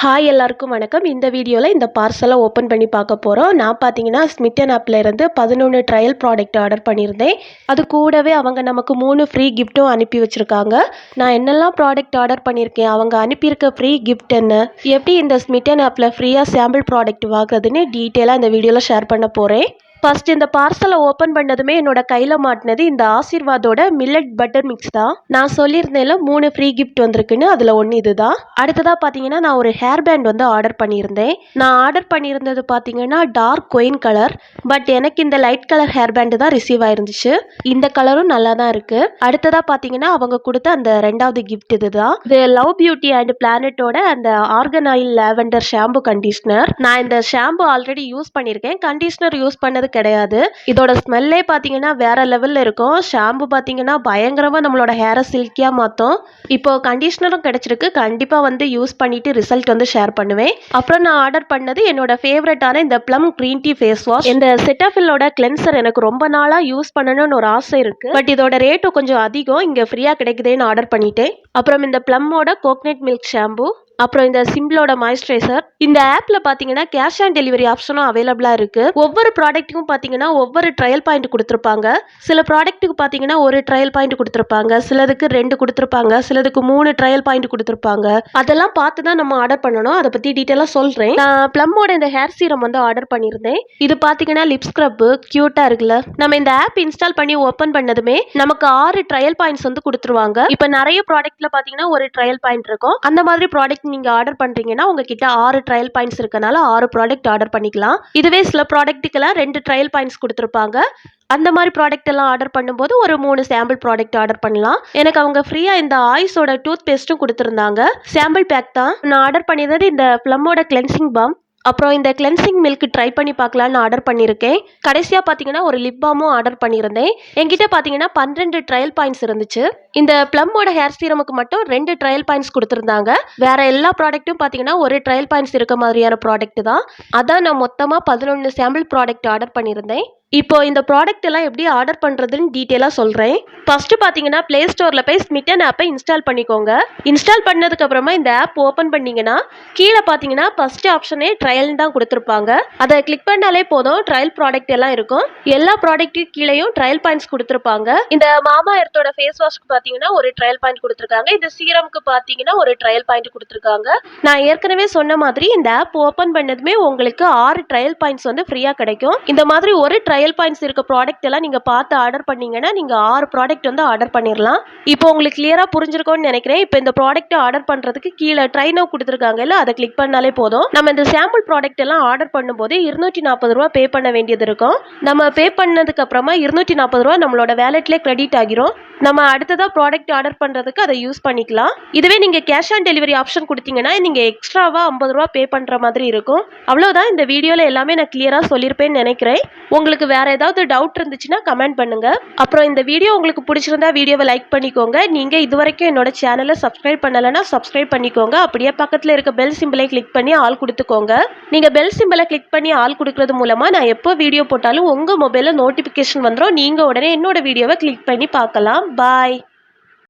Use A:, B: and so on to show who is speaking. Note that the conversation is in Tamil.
A: ஹாய் எல்லாருக்கும் வணக்கம். இந்த வீடியோவில் இந்த பார்சலை ஓப்பன் பண்ணி பார்க்க போகிறோம் நான் பார்த்தீங்கன்னா ஸ்மிட்டன் ஆப்லேருந்து பதினொன்று ட்ரையல் ப்ராடக்ட் ஆர்டர் பண்ணியிருந்தேன். அது கூடவே அவங்க நமக்கு மூணு ஃப்ரீ கிஃப்ட்டும் அனுப்பி வச்சுருக்காங்க. நான் என்னெல்லாம் ப்ராடக்ட் ஆர்டர் பண்ணியிருக்கேன்? அவங்க அனுப்பியிருக்க ஃப்ரீ கிஃப்ட் என்ன? எப்படி இந்த ஸ்மிட்டன் ஆப்பில் ஃப்ரீயாக சாம்பிள் ப்ராடக்ட் வாங்குறதுன்னு டீட்டெயிலாக இந்த வீடியோவில் ஷேர் பண்ண போகிறேன் ஃபர்ஸ்ட் இந்த பார்சலை ஓப்பன் பண்ணதுமே என்னோட கையில் மாட்டினது இந்த ஆசீர்வாதோட மில்லட் பட்டர் மிக்ஸ் தான். நான் சொல்லியிருந்தேன்ல மூணு ஃப்ரீ கிஃப்ட் வந்திருக்குன்னு அதில் ஒன்று இதுதான். அடுத்ததாக பார்த்தீங்கன்னா நான் ஒரு ஹேர் பேண்ட் வந்து ஆர்டர் பண்ணியிருந்தேன். நான் ஆர்டர் பண்ணியிருந்தது பார்த்தீங்கன்னா டார்க் கொயின் கலர் பட் எனக்கு இந்த லைட் கலர் ஹேர் பேண்டு தான் ரிசீவ் ஆயிருந்துச்சு. இந்த கலரும் நல்லா தான் இருக்கு. அடுத்ததாக பார்த்தீங்கன்னா அவங்க கொடுத்த அந்த ரெண்டாவது கிஃப்ட் இதுதான். இது லவ் பியூட்டி அண்ட் பிளானட்டோட அந்த argan oil lavender shampoo conditioner நான் இந்த ஷாம்பு ஆல்ரெடி யூஸ் பண்ணியிருக்கேன். கண்டிஷனர் யூஸ் பண்ணதுக்கு கிடையாது. இதோட ஸ்மெல்லே பார்த்தீங்கன்னா வேற லெவலில் இருக்கும். ஷாம்பு பார்த்தீங்கன்னா பயங்கரமாக நம்மளோட ஹேரை சில்கியாக மாற்றும் இப்போ கண்டிஷனரும் கிடைச்சிருக்கு. கண்டிப்பாக வந்து யூஸ் பண்ணிட்டு ரிசல்ட் வந்து ஷேர் பண்ணுவேன். அப்புறம் நான் ஆர்டர் பண்ணது என்னோட ஃபேவரட்டான இந்த plum green tea face wash இந்த செட்டாஃபில்லோட கிளென்சர் எனக்கு ரொம்ப நாளாக யூஸ் பண்ணணும்னு ஒரு ஆசை இருக்கு. பட் இதோட ரேட்டும் கொஞ்சம் அதிகம். இங்கே ஃப்ரீயாக கிடைக்குதேன்னு ஆர்டர் பண்ணிட்டேன். அப்புறம் இந்த ப்ளம்மோட கோக்னட் மில்க் ஷாம்பு அப்புறம் இந்த சிம்பிளோட மாய்ஸ்சரைசர் இந்த ஆப்பில் பார்த்தீங்கன்னா கேஷ் ஆன் டெலிவரி ஆப்ஷனும் அவைலபிளாக இருக்குது ஒவ்வொரு ப்ராடக்ட்டுக்கும் பார்த்தீங்கன்னா ஒவ்வொரு ட்ரையல் பாயிண்ட் கொடுத்துருப்பாங்க. சில ப்ராடக்ட்டுக்கு பார்த்தீங்கன்னா ஒரு ட்ரையல் பாயிண்ட் கொடுத்துருப்பாங்க. சிலதுக்கு ரெண்டு கொடுத்துருப்பாங்க. சிலதுக்கு மூணு ட்ரையல் பாயிண்ட் கொடுத்துருப்பாங்க. அதெல்லாம் பார்த்து தான் நம்ம ஆர்டர் பண்ணணும். அதை பற்றி டீட்டெயிலாக சொல்கிறேன் நான் ப்ளம்மோட இந்த ஹேர் சீரம் வந்து ஆர்டர் பண்ணியிருந்தேன். இது பார்த்தீங்கன்னா லிப் ஸ்க்ரப் க்யூட்டாக இருக்குல்ல. நம்ம இந்த ஆப் இன்ஸ்டால் பண்ணி ஓப்பன் பண்ணதுமே நமக்கு ஆறு ட்ரையல் பாயிண்ட்ஸ் வந்து கொடுத்துருவாங்க. இப்போ நிறைய ப்ராடக்ட்ல பார்த்தீங்கன்னா ஒரு ட்ரையல் பாயிண்ட் இருக்கும். அந்த மாதிரி ப்ராடக்ட் நீங்கள் ஆர்டர் பண்ணுறீங்கன்னா உங்ககிட்ட ஆறு ட்ரையல் பாயிண்ட்ஸ் இருக்கனால ஆறு ப்ராடக்ட் ஆர்டர் பண்ணிக்கலாம். இதுவே சில ப்ராடக்ட்டுக்கெல்லாம் ரெண்டு ட்ரையல் பாயிண்ட்ஸ் கொடுத்துருப்பாங்க. அந்த மாதிரி ப்ராடக்ட் எல்லாம் ஆர்டர் பண்ணும்போது ஒரு மூணு சாம்பிள் ப்ராடக்ட் ஆர்டர் பண்ணலாம். எனக்கு அவங்க ஃப்ரீயாக இந்த ஆயிஸோட டூத் பேஸ்ட்டும் கொடுத்துருந்தாங்க. சாம்பிள் பேக் தான். நான் ஆர்டர் பண்ணியிருந்தது இந்த ப்ளம்மோட கிளென்சிங் பாம் அப்புறம் இந்த கிளென்சிங் மில்க் ட்ரை பண்ணி பார்க்கலான்னு ஆர்டர் பண்ணியிருக்கேன். கடைசியாக பார்த்தீங்கன்னா ஒரு லிப் பாமும் ஆர்டர் பண்ணியிருந்தேன். என்கிட்ட பார்த்தீங்கன்னா பன்னிரெண்டு ட்ரையல் பாயிண்ட்ஸ் இருந்துச்சு. இந்த ப்ளம்மோட ஹேர் சீரமுக்கு மட்டும் ரெண்டு ட்ரையல் பாயிண்ட்ஸ் கொடுத்துருந்தாங்க. வேற எல்லா ப்ராடக்ட்டும் பார்த்தீங்கன்னா ஒரு ட்ரையல் பாயிண்ட்ஸ் இருக்க மாதிரியான ப்ராடக்ட் தான். அதான் நான் மொத்தமாக பதினொன்று சாம்பிள் ப்ராடக்ட் ஆர்டர் பண்ணியிருந்தேன். இப்போ இந்த ப்ராடக்ட் எல்லாம் எப்படி ஆர்டர் பண்ணுறதுன்னு டீட்டெயிலாக சொல்கிறேன் ஃபஸ்ட்டு பார்த்தீங்கன்னா ப்ளே ஸ்டோரில் போய் ஸ்மிட்டன் ஆப்பை இன்ஸ்டால் பண்ணிக்கோங்க. இன்ஸ்டால் பண்ணதுக்கு அப்புறமா இந்த ஆப் ஓப்பன் பண்ணீங்கன்னா கீழே பார்த்தீங்கன்னா ஃபஸ்ட்டு ஆப்ஷனே ட்ரையல் தான் கொடுத்துருப்பாங்க. அதை கிளிக் பண்ணாலே போதும் ட்ரையல் ப்ராடக்ட் எல்லாம் இருக்கும். எல்லா ப்ராடக்ட்டுக்கு கீழேயும் ட்ரையல் பாயிண்ட்ஸ் கொடுத்துருப்பாங்க. இந்த மாமா எர்த்தோட ஃபேஸ் வாஷ்க்கு பார்த்தீங்கன்னா ஒரு ட்ரையல் பாயிண்ட் கொடுத்துருக்காங்க. இந்த சீரம்க்கு பார்த்தீங்கன்னா ஒரு ட்ரையல் பாயிண்ட் கொடுத்துருக்காங்க. நான் ஏற்கனவே சொன்ன மாதிரி இந்த ஆப் ஓப்பன் பண்ணதுமே உங்களுக்கு ஆறு ட்ரையல் பாயிண்ட்ஸ் வந்து ஃப்ரீயாக கிடைக்கும். இந்த மாதிரி ஒரு ட்ரையல் பாயிண்ட்ஸ் இருக்க ப்ராடக்ட் எல்லாம் நீங்கள் பார்த்து ஆர்டர் பண்ணீங்கன்னா நீங்கள் ஆறு ப்ராடக்ட் வந்து ஆர்டர் பண்ணிடலாம் இப்போ உங்களுக்கு கிளியராக புரிஞ்சிருக்கும்னு நினைக்கிறேன். இப்போ இந்த ப்ராடக்ட்டை ஆர்டர் பண்ணுறதுக்கு கீழே ட்ரைனோ கொடுத்துருக்காங்க கொடுத்துருக்காங்கல்ல அதை கிளிக் பண்ணாலே போதும். நம்ம இந்த சாம்பிள் ப்ராடக்ட் எல்லாம் ஆர்டர் பண்ணும்போது இருநூற்றி நாற்பது ரூபா பே பண்ண வேண்டியது இருக்கும். நம்ம பே பண்ணதுக்கு அப்புறமா இருநூற்றி நாற்பது ரூபா நம்மளோட வேலெட்லேயே கிரெடிட் ஆகிரும். நம்ம அடுத்ததாக ப்ராடக்ட் ஆர்டர் பண்ணுறதுக்கு அதை யூஸ் பண்ணிக்கலாம். இதுவே நீங்கள் கேஷ் ஆன் டெலிவரி ஆப்ஷன் கொடுத்தீங்கன்னா நீங்கள் எக்ஸ்ட்ராவாக ஐம்பது ரூபா பே பண்ணுற மாதிரி இருக்கும். அவ்வளோதான் இந்த வீடியோவில் எல்லாமே நான் கிளியராக சொல்லியிருப்பேன்னு நினைக்கிறேன். உங்களுக்கு வேறு ஏதாவது டவுட் இருந்துச்சுன்னா கமெண்ட் பண்ணுங்கள் அப்புறம் இந்த வீடியோ உங்களுக்கு பிடிச்சிருந்தா வீடியோவை லைக் பண்ணிக்கோங்க. நீங்கள் இது வரைக்கும் என்னோட சேனலை சப்ஸ்கிரைப் பண்ணலைன்னா சப்ஸ்கிரைப் பண்ணிக்கோங்க. அப்படியே பக்கத்தில் இருக்க பெல் சிம்பிளை கிளிக் பண்ணி ஆள் கொடுத்துக்கோங்க. நீங்கள் பெல் சிம்பிளை கிளிக் பண்ணி ஆள் கொடுக்கறது மூலமாக நான் எப்போ வீடியோ போட்டாலும் உங்கள் மொபைலில் நோட்டிஃபிகேஷன் வந்துடும் நீங்கள் உடனே என்னோட வீடியோவை கிளிக் பண்ணி பார்க்கலாம். பாய்